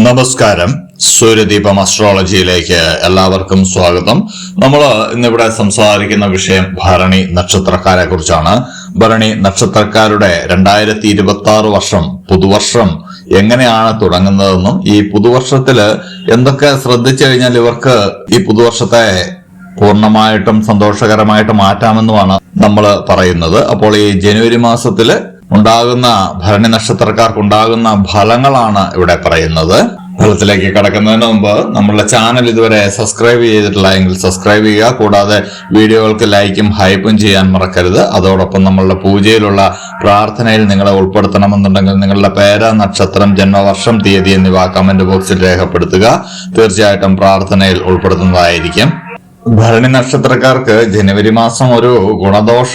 നമസ്കാരം. സൂര്യദീപം അസ്ട്രോളജിയിലേക്ക് എല്ലാവർക്കും സ്വാഗതം. നമ്മൾ ഇന്നിവിടെ സംസാരിക്കുന്ന വിഷയം ഭരണി നക്ഷത്രക്കാരെ കുറിച്ചാണ്. ഭരണി നക്ഷത്രക്കാരുടെ രണ്ടായിരത്തി ഇരുപത്തി ആറ് വർഷം പുതുവർഷം എങ്ങനെയാണ് തുടങ്ങുന്നതെന്നും ഈ പുതുവർഷത്തിൽ എന്തൊക്കെ ശ്രദ്ധിച്ചു കഴിഞ്ഞാൽ ഇവർക്ക് ഈ പുതുവർഷത്തെ പൂർണമായിട്ടും സന്തോഷകരമായിട്ട് മാറ്റാമെന്നുമാണ് നമ്മൾ പറയുന്നത്. അപ്പോൾ ഈ ജനുവരി മാസത്തിൽ ഉണ്ടാകുന്ന ഭരണി നക്ഷത്രക്കാർക്ക് ഉണ്ടാകുന്ന ഫലങ്ങളാണ് ഇവിടെ പറയുന്നത്. ഫലത്തിലേക്ക് കടക്കുന്നതിന് മുമ്പ് നമ്മളുടെ ചാനൽ ഇതുവരെ സബ്സ്ക്രൈബ് ചെയ്തിട്ടില്ല എങ്കിൽ സബ്സ്ക്രൈബ് ചെയ്യുക. കൂടാതെ വീഡിയോകൾക്ക് ലൈക്കും ഹൈപ്പും ചെയ്യാൻ മറക്കരുത്. അതോടൊപ്പം നമ്മളുടെ പൂജയിലുള്ള പ്രാർത്ഥനയിൽ നിങ്ങളെ ഉൾപ്പെടുത്തണമെന്നുണ്ടെങ്കിൽ നിങ്ങളുടെ പേര് നക്ഷത്രം ജന്മവർഷം തീയതി എന്നിവ കമന്റ് ബോക്സിൽ രേഖപ്പെടുത്തുക. തീർച്ചയായിട്ടും പ്രാർത്ഥനയിൽ ഉൾപ്പെടുത്തുന്നതായിരിക്കും. ഭരണി നക്ഷത്രക്കാർക്ക് ജനുവരി മാസം ഒരു ഗുണദോഷ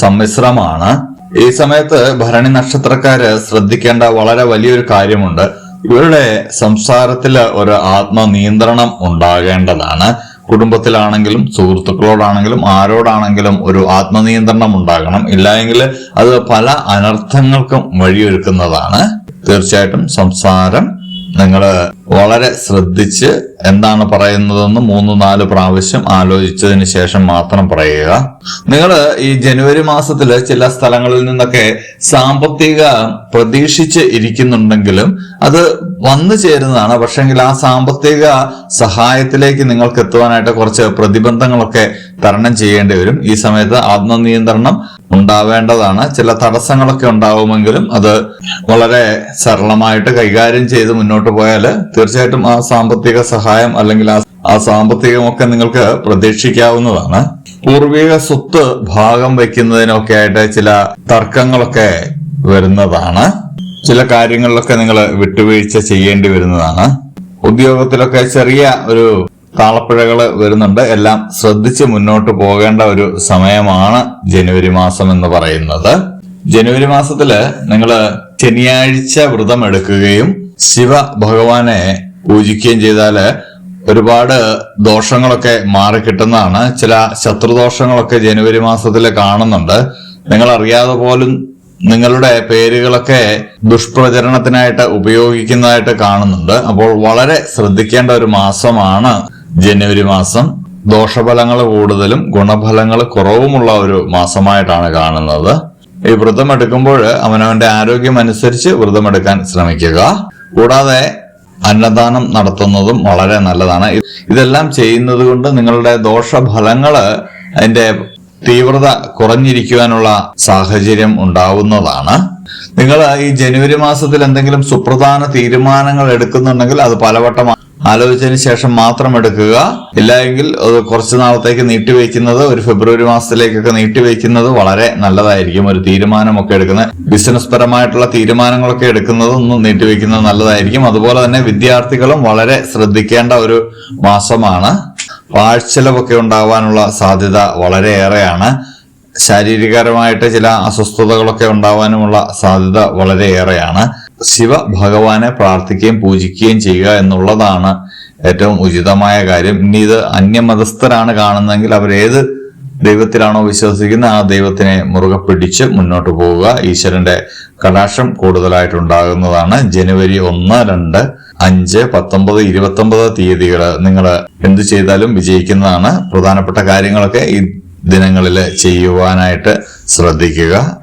സമ്മിശ്രമാണ്. ഈ സമയത്ത് ഭരണി നക്ഷത്രക്കാര് ശ്രദ്ധിക്കേണ്ട വളരെ വലിയൊരു കാര്യമുണ്ട്. ഇവരുടെ സംസാരത്തിൽ ഒരു ആത്മനിയന്ത്രണം ഉണ്ടാകേണ്ടതാണ്. കുടുംബത്തിലാണെങ്കിലും സുഹൃത്തുക്കളോടാണെങ്കിലും ആരോടാണെങ്കിലും ഒരു ആത്മനിയന്ത്രണം ഉണ്ടാകണം. ഇല്ലായെങ്കിൽ അത് പല അനർത്ഥങ്ങൾക്കും വഴിയൊരുക്കുന്നതാണ്. തീർച്ചയായിട്ടും സംസാരം നിങ്ങൾ വളരെ ശ്രദ്ധിച്ച് എന്താണ് പറയുന്നതെന്ന് മൂന്ന് നാല് പ്രാവശ്യം ആലോചിച്ചതിന് ശേഷം മാത്രം പറയുക. നിങ്ങൾ ഈ ജനുവരി മാസത്തിൽ ചില സ്ഥലങ്ങളിൽ നിന്നൊക്കെ സാമ്പത്തിക പ്രതീക്ഷിച്ച് ഇരിക്കുന്നുണ്ടെങ്കിലും അത് വന്നു ചേരുന്നതാണ്. പക്ഷെങ്കിൽ ആ സാമ്പത്തിക സഹായത്തിലേക്ക് നിങ്ങൾക്ക് എത്തുവാനായിട്ട് കുറച്ച് പ്രതിബന്ധങ്ങളൊക്കെ തരണം ചെയ്യേണ്ടി വരും. ഈ സമയത്ത് ആത്മനിയന്ത്രണം ഉണ്ടാവേണ്ടതാണ്. ചില തടസ്സങ്ങളൊക്കെ ഉണ്ടാവുമെങ്കിലും അത് വളരെ സരളമായിട്ട് കൈകാര്യം ചെയ്ത് മുന്നോട്ട് പോയാൽ തീർച്ചയായിട്ടും ആ സാമ്പത്തിക സഹായം അല്ലെങ്കിൽ ആ സാമ്പത്തികമൊക്കെ നിങ്ങൾക്ക് പ്രതീക്ഷിക്കാവുന്നതാണ്. പൂർവിക സ്വത്ത് ഭാഗം വയ്ക്കുന്നതിനൊക്കെ ആയിട്ട് ചില തർക്കങ്ങളൊക്കെ വരുന്നതാണ്. ചില കാര്യങ്ങളിലൊക്കെ നിങ്ങൾ വിട്ടുവീഴ്ച ചെയ്യേണ്ടി വരുന്നതാണ്. ഉദ്യോഗത്തിലൊക്കെ ചെറിയ ഒരു താളപ്പിഴകൾ വരുന്നുണ്ട്. എല്ലാം ശ്രദ്ധിച്ച് മുന്നോട്ട് പോകേണ്ട ഒരു സമയമാണ് ജനുവരി മാസം എന്ന് പറയുന്നത്. ജനുവരി മാസത്തിൽ നിങ്ങൾ ശനിയാഴ്ച വ്രതം എടുക്കുകയും ശിവ ഭഗവാനെ പൂജിക്കുകയും ചെയ്താൽ ഒരുപാട് ദോഷങ്ങളൊക്കെ മാറിക്കിട്ടുന്നതാണ്. ചില ശത്രുദോഷങ്ങളൊക്കെ ജനുവരി മാസത്തിൽ കാണുന്നുണ്ട്. നിങ്ങൾ അറിയാതെ പോലും നിങ്ങളുടെ പേരുകളൊക്കെ ദുഷ്പ്രചരണത്തിനായിട്ട് ഉപയോഗിക്കുന്നതായിട്ട് കാണുന്നുണ്ട്. അപ്പോൾ വളരെ ശ്രദ്ധിക്കേണ്ട ഒരു മാസമാണ് ജനുവരി മാസം. ദോഷഫലങ്ങൾ കൂടുതലും ഗുണഫലങ്ങൾ കുറവുമുള്ള ഒരു മാസമായിട്ടാണ് കാണുന്നത്. ഈ വ്രതം എടുക്കുമ്പോൾ അവനവന്റെ ആരോഗ്യം അനുസരിച്ച് വ്രതമെടുക്കാൻ ശ്രമിക്കുക. കൂടാതെ അന്നദാനം നടത്തുന്നതും വളരെ നല്ലതാണ്. ഇതെല്ലാം ചെയ്യുന്നത് കൊണ്ട് നിങ്ങളുടെ ദോഷഫലങ്ങൾ അതിന്റെ തീവ്രത കുറഞ്ഞിരിക്കുവാനുള്ള സാഹചര്യം ഉണ്ടാവുന്നതാണ്. നിങ്ങൾ ഈ ജനുവരി മാസത്തിൽ എന്തെങ്കിലും സുപ്രധാന തീരുമാനങ്ങൾ എടുക്കുന്നുണ്ടെങ്കിൽ അത് പലവട്ടം ആലോചിച്ചതിന് ശേഷം മാത്രം എടുക്കുക. ഇല്ല എങ്കിൽ അത് കുറച്ച് നാളത്തേക്ക് നീട്ടിവെക്കുന്നത് ഒരു ഫെബ്രുവരി മാസത്തിലേക്കൊക്കെ നീട്ടിവെക്കുന്നത് വളരെ നല്ലതായിരിക്കും. ഒരു തീരുമാനമൊക്കെ എടുക്കുന്നത് ബിസിനസ് പരമായിട്ടുള്ള തീരുമാനങ്ങളൊക്കെ എടുക്കുന്നത് ഒന്ന് നീട്ടിവെക്കുന്നത് നല്ലതായിരിക്കും. അതുപോലെ തന്നെ വിദ്യാർത്ഥികളും വളരെ ശ്രദ്ധിക്കേണ്ട ഒരു മാസമാണ്. പാഴ്ചെലവൊക്കെ ഉണ്ടാവാനുള്ള സാധ്യത വളരെയേറെയാണ്. ശാരീരികപരമായിട്ട് ചില അസ്വസ്ഥതകളൊക്കെ ഉണ്ടാവാനുമുള്ള സാധ്യത വളരെയേറെയാണ്. ശിവ ഭഗവാനെ പ്രാർത്ഥിക്കുകയും പൂജിക്കുകയും ചെയ്യുക എന്നുള്ളതാണ് ഏറ്റവും ഉചിതമായ കാര്യം. ഇനി ഇത് അന്യമതസ്ഥരാണ് കാണുന്നതെങ്കിൽ അവരേത് ദൈവത്തിലാണോ വിശ്വസിക്കുന്നത് ആ ദൈവത്തിനെ മുറുകെ പിടിച്ച് മുന്നോട്ട് പോവുക. ഈശ്വരന്റെ കടാക്ഷം കൂടുതലായിട്ടുണ്ടാകുന്നതാണ്. ജനുവരി ഒന്ന് രണ്ട് അഞ്ച് പത്തൊമ്പത് ഇരുപത്തൊമ്പത് തീയതികൾ നിങ്ങൾ എന്ത് ചെയ്താലും വിജയിക്കുന്നതാണ്. പ്രധാനപ്പെട്ട കാര്യങ്ങളൊക്കെ ഈ ദിനങ്ങളിൽ ചെയ്യുവാനായിട്ട് ശ്രദ്ധിക്കുക.